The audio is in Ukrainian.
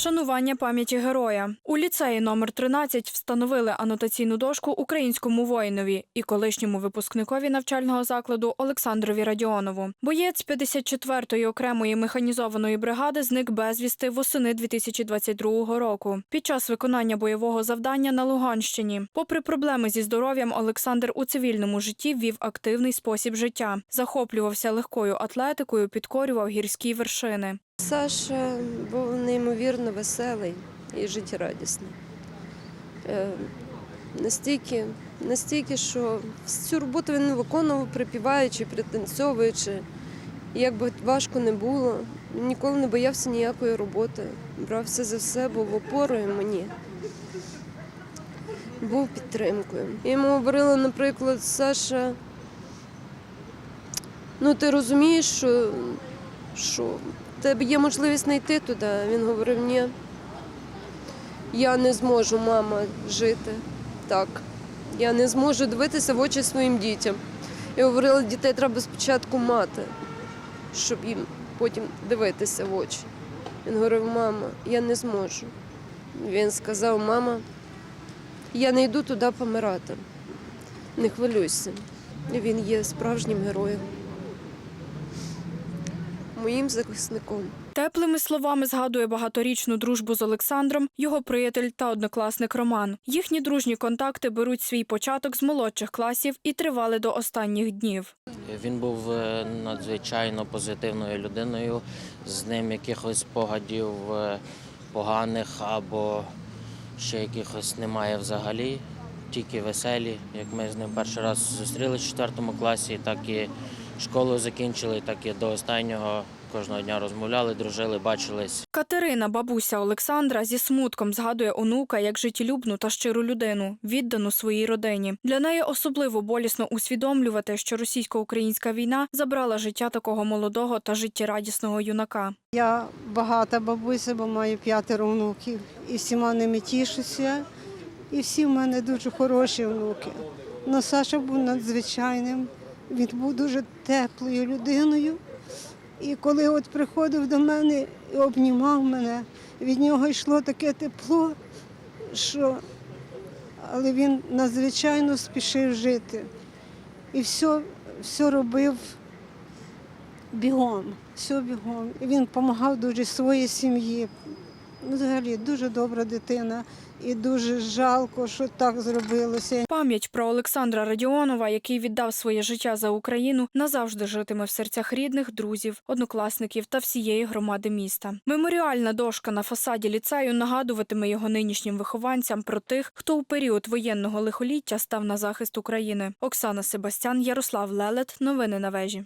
Вшанування пам'яті героя у ліцеї номер 13 встановили анотаційну дошку українському воїнові і колишньому випускникові навчального закладу Олександрові Радіонову. Боєць 54-ї окремої механізованої бригади зник безвісти восени 2022 року під час виконання бойового завдання на Луганщині. Попри проблеми зі здоров'ям, Олександр у цивільному житті вів активний спосіб життя, захоплювався легкою атлетикою, підкорював гірські вершини. Саша був неймовірно веселий і життєрадісний. Е, настільки, настільки, що всю роботу він виконував, припіваючи, пританцьовуючи. Як би важко не було, ніколи не боявся ніякої роботи. Брався за все, був опорою мені. Був підтримкою. Йому говорили, наприклад, Саша, ну ти розумієш, що, що тебе є можливість знайти туди. Він говорив, ні, я не зможу, мама, жити так. Я не зможу дивитися в очі своїм дітям. Я говорила, дітей треба спочатку мати, щоб їм потім дивитися в очі. Він говорив, мама, я не зможу. Він сказав, мама, я не йду туди помирати. Не хвилюйся. Він є справжнім героєм. Моїм захисником. Теплими словами згадує багаторічну дружбу з Олександром, його приятель та однокласник Роман. Їхні дружні контакти беруть свій початок з молодших класів і тривали до останніх днів. Він був е, надзвичайно позитивною людиною, з ним якихось спогадів е, поганих або ще якихось немає взагалі, тільки веселі. Як ми з ним перший раз зустрілися в четвертому класі, так і школу закінчили, так і до останнього кожного дня розмовляли, дружили, бачились. Катерина, бабуся Олександра, зі смутком згадує онука як життєлюбну та щиру людину, віддану своїй родині. Для неї особливо болісно усвідомлювати, що російсько-українська війна забрала життя такого молодого та життєрадісного юнака. Я багата бабуся, бо маю п'ятеро внуків. І всіма ними тішуся. І всі в мене дуже хороші внуки. Но Саша був надзвичайним, він був дуже теплою людиною. І коли от приходив до мене і обнімав мене, від нього йшло таке тепло, що але він надзвичайно спішив жити. І все, все робив бігом, все бігом. І він допомагав дуже своїй сім'ї. Ну, Взагалі дуже добра дитина і дуже жалко, що так зробилося. Пам'ять про Олександра Радіонова, який віддав своє життя за Україну, назавжди житиме в серцях рідних, друзів, однокласників та всієї громади міста. Меморіальна дошка на фасаді ліцею нагадуватиме його нинішнім вихованцям про тих, хто у період воєнного лихоліття став на захист України. Оксана Себастян, Ярослав Лелет. Новини на вежі.